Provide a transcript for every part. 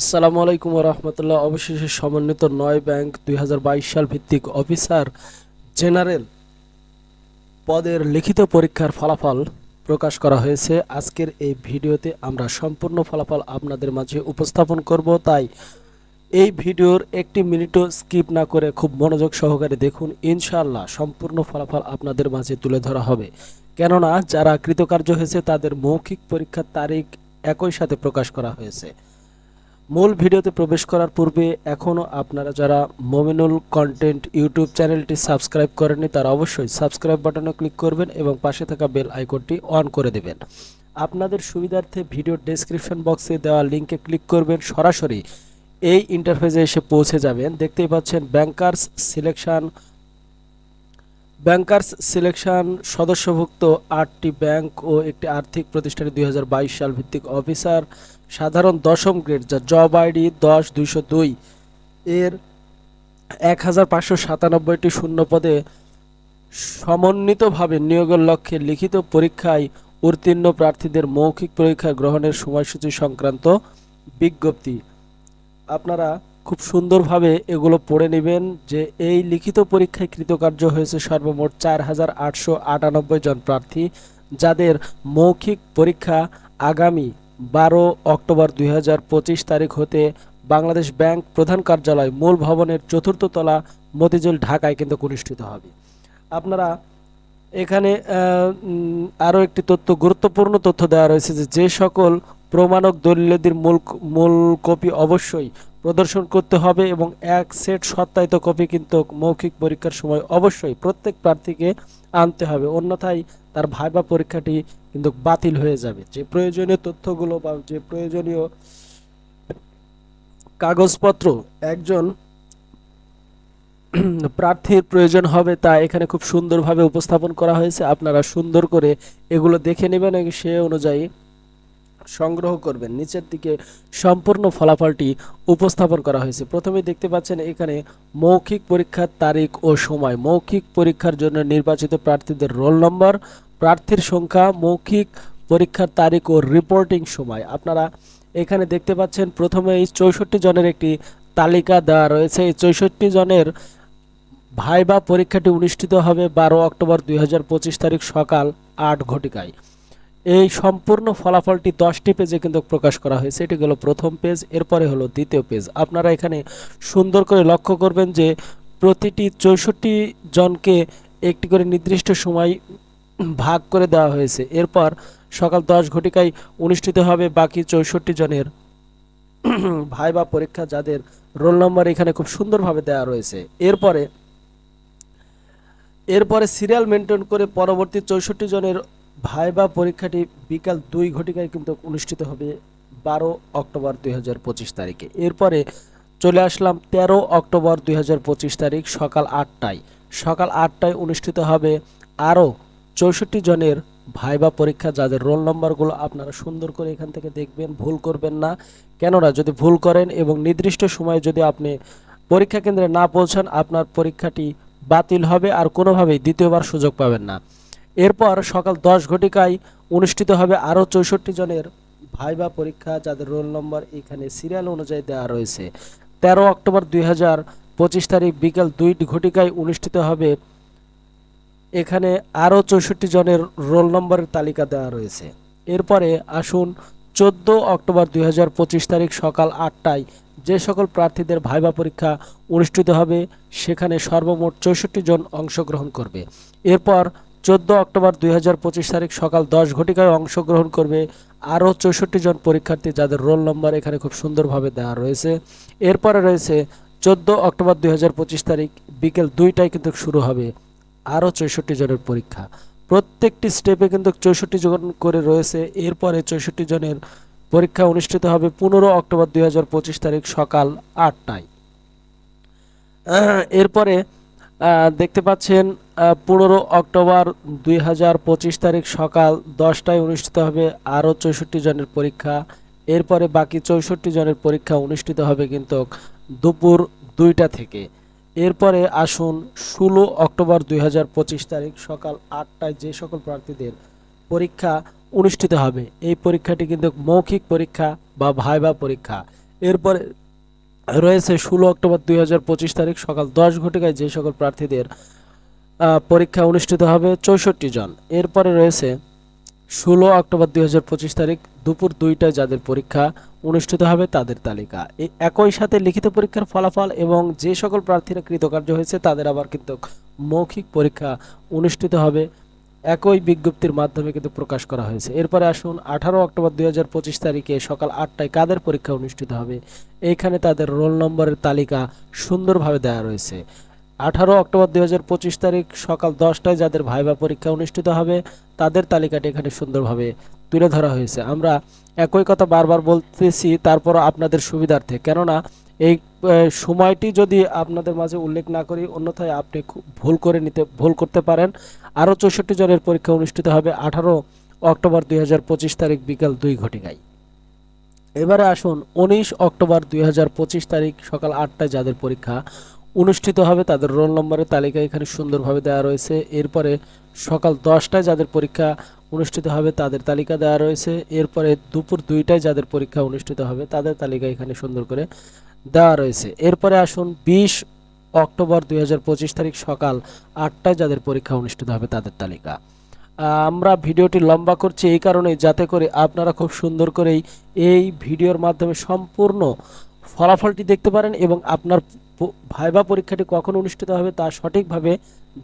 আসসালামু আলাইকুম রহমতুল্লাহ অবশেষে সমন্বিত নয় ব্যাংক দুই হাজার বাইশ সাল ভিত্তিক অফিসার জেনারেল পদের লিখিত পরীক্ষার ফলাফল প্রকাশ করা হয়েছে। আজকের এই ভিডিওতে আমরা সম্পূর্ণ ফলাফল আপনাদের মাঝে উপস্থাপন করব। তাই এই ভিডিওর একটি মিনিটও স্কিপ না করে খুব মনোযোগ সহকারে দেখুন। ইনশাআল্লাহ সম্পূর্ণ ফলাফল আপনাদের মাঝে তুলে ধরা হবে। কেননা, যারা কৃতকার্য হয়েছে, তাদের মৌখিক পরীক্ষার তারিখ একই সাথে প্রকাশ করা হয়েছে। মূল ভিডিওতে প্রবেশ করার পূর্বে এখনও আপনারা যারা মোমিনুল কন্টেন্ট ইউটিউব চ্যানেলটি সাবস্ক্রাইব করেননি, তারা অবশ্যই সাবস্ক্রাইব বাটনে ক্লিক করবেন এবং পাশে থাকা বেল আইকনটি অন করে দেবেন। আপনাদের সুবিধার্থে ভিডিও ডেসক্রিপশন বক্সে দেওয়া লিঙ্কে ক্লিক করবেন। সরাসরি এই ইন্টারফেসে এসে পৌঁছে যাবেন। দেখতেই পাচ্ছেন ব্যাংকার্স সিলেকশন ব্যাংকার্স সিলেকশন সদস্যভুক্ত আটটি ব্যাংক ও একটি আর্থিক প্রতিষ্ঠানে দুই হাজার বাইশ সাল ভিত্তিক অফিসার, সাধারণ দশম গ্রেড যা জব আইডি দশ দুইশো দুই। এর এক হাজার পাঁচশো সাতানব্বইটি শূন্য পদে সমন্বিতভাবে নিয়োগের লক্ষ্যে লিখিত পরীক্ষায় উত্তীর্ণ প্রার্থীদের মৌখিক পরীক্ষা গ্রহণের সময়সূচি সংক্রান্ত বিজ্ঞপ্তি। আপনারা খুব সুন্দরভাবে এগুলো পড়ে নেবেন যে এই লিখিত পরীক্ষায় কৃতকার্য হয়েছে সর্বমোট চার হাজার আটশো আটানব্বই জন প্রার্থী, যাদের মৌখিক পরীক্ষা আগামী বারো অক্টোবর দুই হাজার পঁচিশ তারিখ হতে বাংলাদেশ ব্যাংক প্রধান কার্যালয় মূল ভবনের চতুর্থ তলা মতিঝিল ঢাকায় কিন্তু অনুষ্ঠিত হবে। আপনারা এখানে আরও একটি তথ্য, গুরুত্বপূর্ণ তথ্য দেওয়া রয়েছে যে যে সকল প্রমাণক দলিলের মূল মূল কপি অবশ্যই প্রদর্শন করতে হবে এবং এক সেট সত্যায়িত কপি কিন্তু মৌখিক পরীক্ষার সময় অবশ্যই প্রত্যেক প্রার্থীকে আনতে হবে। অন্যথায় তার ভাইবা পরীক্ষাটি কিন্তু বাতিল হয়ে যাবে। যে প্রয়োজনীয় তথ্যগুলো বা যে প্রয়োজনীয় কাগজপত্র একজন প্রার্থীর প্রয়োজন হবে তা এখানে খুব সুন্দরভাবে উপস্থাপন করা হয়েছে। আপনারা সুন্দর করে এগুলো দেখে নেবেন সে অনুযায়ী সংগ্রহ করবেন। নিচের দিকে সম্পূর্ণ ফলাফলটি উপস্থাপন করা হয়েছে। প্রথমে দেখতে পাচ্ছেন এখানে মৌখিক পরীক্ষার তারিখ ও সময়। মৌখিক পরীক্ষার জন্য নির্বাচিত প্রার্থীদের রোল নম্বর, প্রার্থীর সংখ্যা, মৌখিক পরীক্ষার তারিখ ও রিপোর্টিং সময়। আপনারা এখানে দেখতে পাচ্ছেন প্রথমে এই চৌষট্টি জনের একটি তালিকা দেওয়া রয়েছে। এই চৌষট্টি জনের ভাইবা পরীক্ষাটি অনুষ্ঠিত হবে বারো অক্টোবর দুই হাজার পঁচিশ তারিখ সকাল আট ঘটিকায়। এই সম্পূর্ণ ফলাফলটি দশটি পেজে কিন্তু প্রকাশ করা হয়েছে। এটি হলো প্রথম পেজ, এরপরে হলো দ্বিতীয় পেজ। আপনারা এখানে সুন্দর করে লক্ষ্য করবেন যে প্রতিটি চৌষট্টি জনকে একটি করে নির্দিষ্ট সময় ভাগ করে দেওয়া হয়েছে। এরপর সকাল দশ ঘটিকায় অনুষ্ঠিত হবে বাকি চৌষট্টি জনের ভাইবা পরীক্ষা, যাদের রোল নম্বর এখানে খুব সুন্দরভাবে দেওয়া রয়েছে। এরপরে এরপরে সিরিয়াল মেনটেন করে পরবর্তী চৌষট্টি জনের ভাইবা পরীক্ষাটি বিকাল দুই ঘটিকায় কিন্তু অনুষ্ঠিত হবে বারো অক্টোবর দুই হাজার পঁচিশ তারিখে। এরপরে চলে আসলাম তেরো অক্টোবর দুই হাজার পঁচিশ তারিখ সকাল আটটায়। সকাল আটটায় অনুষ্ঠিত হবে আরও চৌষট্টি জনের ভাইবা পরীক্ষা, যাদের রোল নম্বরগুলো আপনারা সুন্দর করে এখান থেকে দেখবেন, ভুল করবেন না। কেননা যদি ভুল করেন এবং নির্দিষ্ট সময়ে যদি আপনি পরীক্ষা কেন্দ্রে না পৌঁছান, আপনার পরীক্ষাটি বাতিল হবে আর কোনোভাবেই দ্বিতীয়বার সুযোগ পাবেন না। এরপর সকাল দশ ঘটিকায় অনুষ্ঠিত হবে আরও চৌষট্টি জনের ভাইবা পরীক্ষা, যাদের রোল নম্বর এখানে সিরিয়াল অনুযায়ী দেওয়া রয়েছে। তেরো অক্টোবর দুই হাজার পঁচিশ তারিখ বিকেল দুই ঘটিকায় অনুষ্ঠিত হবে। এখানে আরও চৌষট্টি জনের রোল নম্বরের তালিকা দেওয়া রয়েছে। এরপরে আসুন চোদ্দ অক্টোবর দুই হাজার পঁচিশ তারিখ সকাল আটটায় যে সকল প্রার্থীদের ভাইবা পরীক্ষা অনুষ্ঠিত হবে, সেখানে সর্বমোট চৌষট্টি জন অংশগ্রহণ করবে। এরপর চোদ্দ অক্টোবর দুই হাজার পঁচিশ তারিখ সকাল দশ ঘটিকায় অংশগ্রহণ করবে আরও চৌষট্টি জন পরীক্ষার্থী যাদের রোল নম্বর এখানে খুব সুন্দরভাবে দেওয়া রয়েছে। এরপরে রয়েছে চোদ্দ অক্টোবর দুই তারিখ বিকেল দুইটায় কিন্তু শুরু হবে আরও চৌষট্টি জনের পরীক্ষা। প্রত্যেকটি স্টেপে কিন্তু চৌষট্টি জন করে রয়েছে। এরপরে চৌষট্টি জনের পরীক্ষা অনুষ্ঠিত হবে পনেরো অক্টোবর দুই হাজার পঁচিশ তারিখ সকাল আটটায়। এরপরে দেখতে পাচ্ছেন পনেরো অক্টোবর দুই হাজার পঁচিশ তারিখ সকাল দশটায় অনুষ্ঠিত হবে আরও চৌষট্টি জনের পরীক্ষা। এরপরে বাকি চৌষট্টি জনের পরীক্ষা অনুষ্ঠিত হবে কিন্তু দুপুর দুইটা থেকে। এরপরে আসুন, ষোলো অক্টোবর দুই হাজার পঁচিশ তারিখ সকাল আটটায় যে সকল প্রার্থীদের পরীক্ষা অনুষ্ঠিত হবে, এই পরীক্ষাটি কিন্তু মৌখিক পরীক্ষা বা ভাইবা পরীক্ষা। এরপরে রয়েছে ষোলো অক্টোবর দুই হাজার পঁচিশ তারিখ সকাল দশ ঘটিকায় যে সকল প্রার্থীদের পরীক্ষা অনুষ্ঠিত হবে চৌষট্টি জন। এরপরে রয়েছে ষোলো অক্টোবর দুই হাজার পঁচিশ তারিখ দুপুর দুইটায় যাদের পরীক্ষা অনুষ্ঠিত হবে তাদের তালিকা। এই একই সাথে লিখিত পরীক্ষার ফলাফল এবং যে সকল প্রার্থীরা কৃতকার্য হয়েছে তাদের আবার কিন্তু মৌখিক পরীক্ষা অনুষ্ঠিত হবে একই বিজ্ঞপ্তির মাধ্যমে কিন্তু প্রকাশ করা হয়েছে। এরপরে আসুন, আঠারো অক্টোবর দুই হাজার পঁচিশ তারিখে সকাল আটটায় কাদের পরীক্ষা অনুষ্ঠিত হবে? এইখানে তাদের রোল নম্বরের তালিকা সুন্দরভাবে দেওয়া রয়েছে। আঠারো অক্টোবর দুই হাজার পঁচিশ তারিখ সকাল দশটায় যাদের ভাইবা পরীক্ষা অনুষ্ঠিত হবে, তাদের তালিকাটি এখানে সুন্দরভাবে তুলে ধরা হয়েছে। আমরা একই কথা বারবার বলতেছি তারপর আপনাদের সুবিধার্থে। কেননা এই সময়টি যদি আপনাদের মাঝে উল্লেখ না করি, অন্যথায় আপনি ভুল করে নিতে, ভুল করতে পারেন। আরও চৌষট্টি জনের পরীক্ষা অনুষ্ঠিত হবে আঠারো অক্টোবর দুই হাজার পঁচিশ তারিখ বিকাল দুই ঘটিকায়। এবারে আসুন, উনিশ অক্টোবর দুই হাজার পঁচিশ তারিখ সকাল আটটায় যাদের পরীক্ষা অনুষ্ঠিত হবে তাদের রোল নম্বরের তালিকা এখানে সুন্দরভাবে দেওয়া রয়েছে। এরপরে সকাল দশটায় যাদের পরীক্ষা অনুষ্ঠিত হবে তাদের তালিকা দেওয়া রয়েছে। এরপরে দুপুর দুইটায় যাদের পরীক্ষা অনুষ্ঠিত হবে তাদের তালিকা এখানে সুন্দর করে দেওয়া রয়েছে। এরপরে আসুন, বিশ অক্টোবর দুই তারিখ সকাল আটটায় যাদের পরীক্ষা অনুষ্ঠিত হবে তাদের তালিকা। আমরা ভিডিওটি লম্বা করছি এই কারণে যাতে করে আপনারা খুব সুন্দর করেই এই ভিডিওর মাধ্যমে সম্পূর্ণ ফলাফলটি দেখতে পারেন এবং আপনার ভাইবা পরীক্ষাটি কখন অনুষ্ঠিত হবে তা সঠিকভাবে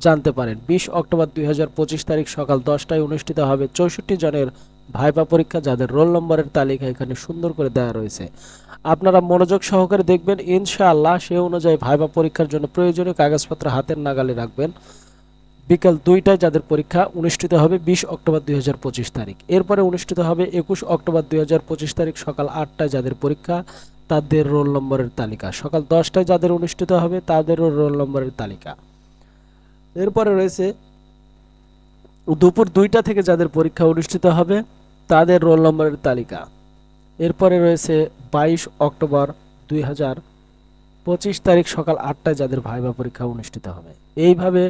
জানতে পারেন। বিশ অক্টোবর দুই হাজার পঁচিশ তারিখ সকাল দশটায় অনুষ্ঠিত হবে চৌষট্টি জনের ভাইবা পরীক্ষা যাদের রোল নম্বরের তালিকা এখানে সুন্দর করে দেওয়া রয়েছে। আপনারা মনোযোগ সহকারে দেখবেন, ইনশাআল্লাহ সে অনুযায়ী ভাইবা পরীক্ষার জন্য প্রয়োজনীয় কাগজপত্র হাতের নাগালে রাখবেন। বিকাল দুইটায় যাদের পরীক্ষা অনুষ্ঠিত হবে বিশ অক্টোবর দুই হাজার পঁচিশ তারিখ। এরপরে অনুষ্ঠিত হবে একুশ অক্টোবর দুই তারিখ সকাল আটটায় যাদের পরীক্ষা, তাদের রোল নম্বরের তালিকা। সকাল দশটায় যাদের অনুষ্ঠিত হবে, তাদেরও রোল নম্বরের তালিকা। এরপরে রয়েছে দুপুর দুইটা থেকে যাদের পরীক্ষা অনুষ্ঠিত হবে, তাদের রোল নম্বরের তালিকা। এরপরে রয়েছে বাইশ অক্টোবর দুই পঁচিশ তারিখ সকাল আটটায় যাদের ভাইবা পরীক্ষা অনুষ্ঠিত হবে। এইভাবে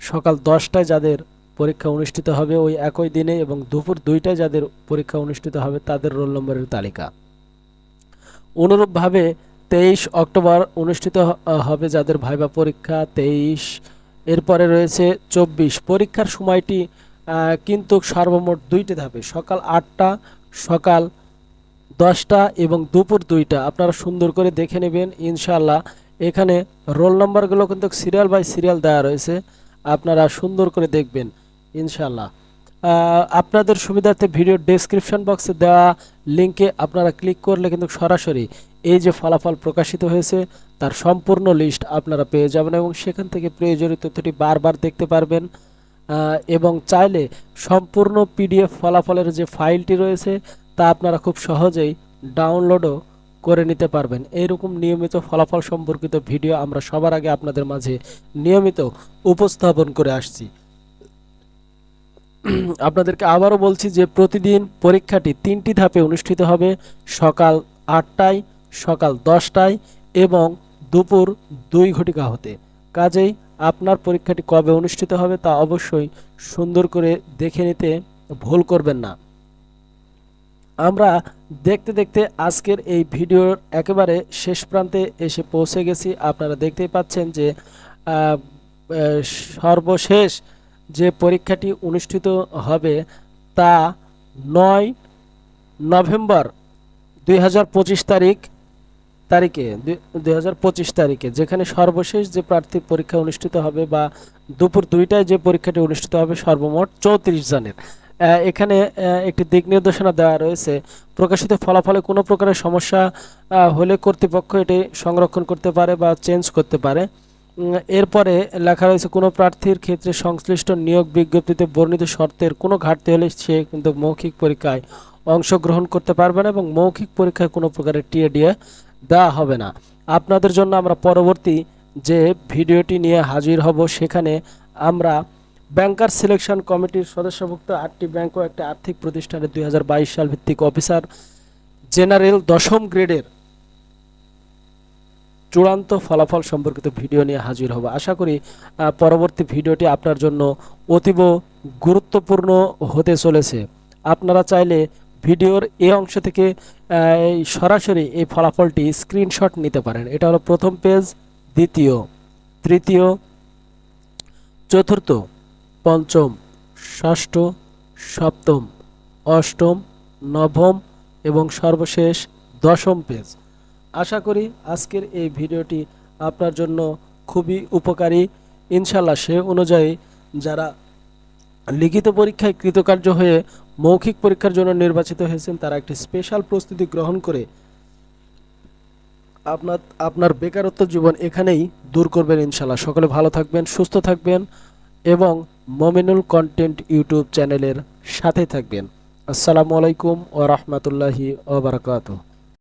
সকাল দশটায় যাদের পরীক্ষা অনুষ্ঠিত হবে ওই একই দিনে এবং দুপুর দুইটায় যাদের পরীক্ষা অনুষ্ঠিত হবে তাদের রোল নম্বরের তালিকা। অনুরূপভাবে তেইশ অক্টোবর অনুষ্ঠিত হবে যাদের ভাইবা পরীক্ষা, তেইশ এরপরে রয়েছে চব্বিশ। পরীক্ষার সময়টি কিন্তু সর্বমোট দুইটি ধাপে, সকাল আটটা, সকাল দশটা এবং দুপুর দুইটা। আপনারা সুন্দর করে দেখে নেবেন ইনশাল্লাহ এখানে রোল নাম্বারগুলো কিন্তু সিরিয়াল বাই সিরিয়াল দেওয়া রয়েছে, আপনারা সুন্দর করে দেখবেন ইনশাল্লাহ আপনাদের সুবিধার্থে ভিডিও ডেসক্রিপশন বক্সে দেওয়া লিঙ্কে আপনারা ক্লিক করলে কিন্তু সরাসরি এই যে ফলাফল প্রকাশিত হয়েছে, তার সম্পূর্ণ লিস্ট আপনারা পেয়ে যাবেন এবং সেখান থেকে প্রয়োজনীয় তথ্যটি বারবার দেখতে পারবেন। এবং চাইলে সম্পূর্ণ পিডিএফ ফলাফলের যে ফাইলটি রয়েছে, তা আপনারা খুব সহজেই ডাউনলোডও করে নিতে পারবেন। এইরকম নিয়মিত ফলাফল সম্পর্কিত ভিডিও আমরা সবার আগে আপনাদের মাঝে নিয়মিত উপস্থাপন করে আসছি। আপনাদেরকে আবারও বলছি যে প্রতিদিন পরীক্ষাটি তিনটি ধাপে অনুষ্ঠিত হবে। সকাল আটটায় সকাল দশটায় এবং দুপুর দুই ঘটিকা হতে। কাজেই আপনার পরীক্ষাটি কবে অনুষ্ঠিত হবে তা অবশ্যই সুন্দর করে দেখে নিতে ভুল করবেন না। আমরা দেখতে দেখতে আজকের এই ভিডিওর একেবারে শেষ প্রান্তে এসে পৌঁছে গেছি। আপনারা দেখতেই পাচ্ছেন যে সর্বশেষ যে পরীক্ষাটি অনুষ্ঠিত হবে তা নয় নভেম্বর দুই হাজার পঁচিশ তারিখ তারিখে, দুই তারিখে, যেখানে সর্বশেষ যে প্রার্থীর পরীক্ষা অনুষ্ঠিত হবে বা দুপুর দুইটায় যে পরীক্ষাটি অনুষ্ঠিত হবে সর্বমোট চৌত্রিশ জনের। এখানে একটি দিক নির্দেশনা দেওয়া রয়েছে, প্রকাশিত ফলাফলে কোনো প্রকারের সমস্যা হলে কর্তৃপক্ষ এটি সংরক্ষণ করতে পারে বা চেঞ্জ করতে পারে। এরপরে লেখা রয়েছে, কোনো প্রার্থীর ক্ষেত্রে সংশ্লিষ্ট নিয়োগ বিজ্ঞপ্তিতে বর্ণিত শর্তের কোনো ঘাটতি হলে সে কিন্তু মৌখিক পরীক্ষায় অংশগ্রহণ করতে পারবে না এবং মৌখিক পরীক্ষায় কোনো প্রকারের টিএডিএ দেওয়া হবে না। আপনাদের জন্য আমরা পরবর্তী যে ভিডিওটি নিয়ে হাজির হব সেখানে আমরা ব্যাংকার সিলেকশন কমিটির সদস্যভুক্ত আটটি ব্যাংক ও একটি আর্থিক প্রতিষ্ঠানের দুই সাল ভিত্তিক অফিসার জেনারেল দশম গ্রেডের চূড়ান্ত ফলাফল সম্পর্কিত ভিডিও নিয়ে হাজির হব। আশা করি পরবর্তী ভিডিওটি আপনার জন্য অতীব গুরুত্বপূর্ণ হতে চলেছে। আপনারা চাইলে ভিডিওর এই অংশ থেকে সরাসরি এই ফলাফলটি স্ক্রিনশট নিতে পারেন। এটা হলো প্রথম পেজ দ্বিতীয়, তৃতীয়, চতুর্থ, পঞ্চম, ষষ্ঠ, সপ্তম, অষ্টম, নবম এবং সর্বশেষ দশম পেজ আশা করি আজকের এই ভিডিওটি আপনার জন্য খুবই উপকারী। ইনশাল্লাহ সে অনুযায়ী যারা লিখিত পরীক্ষায় কৃতকার্য হয়ে মৌখিক পরীক্ষার জন্য নির্বাচিত হয়েছেন। তারা একটি স্পেশাল প্রস্তুতি গ্রহণ করে আপনার আপনার বেকারত্ব জীবন এখানেই দূর করবেন ইনশাল্লাহ সকলে ভালো থাকবেন, সুস্থ থাকবেন এবং মমিনুল কন্টেন্ট ইউটিউব চ্যানেলের সাথে থাকবেন। আসসালামু আলাইকুম ও রহমতুল্লাহি ওবরাকাতুহ